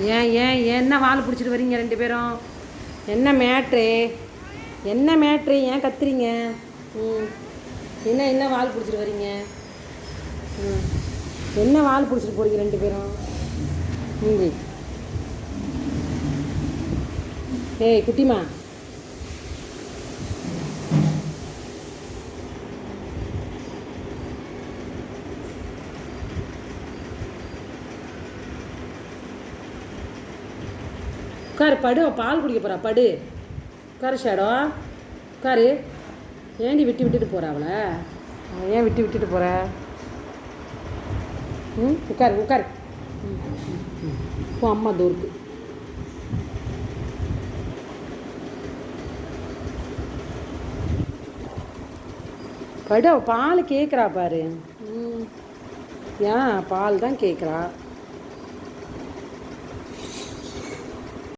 ஏன் ஏன் என்ன வால் பிடிச்சிட்டு வரீங்க ரெண்டு பேரும்? என்ன மேட்ரு என்ன மேட்ரு ஏன் கத்துறீங்க? ம். என்ன என்ன வால் பிடிச்சிட்டு வரீங்க ம். என்ன வால் பிடிச்சிட்டு போகிறீங்க ரெண்டு பேரும்? நீங்கள் ஏய் குட்டிமா உட்காரு படு. பால் குடிக்க போறா படு. உட்காரு ஷேடோ. உட்காரு. ஏண்டி விட்டு விட்டுட்டு போறா அவளை? அவ ஏன் விட்டு விட்டுட்டு போற? ம் உட்காரு உட்காரு. உன் அம்மா தூருக்கு. படு அவ பால் கேட்குறா பாரு. ம். ஏன்? பால் தான் கேட்குறா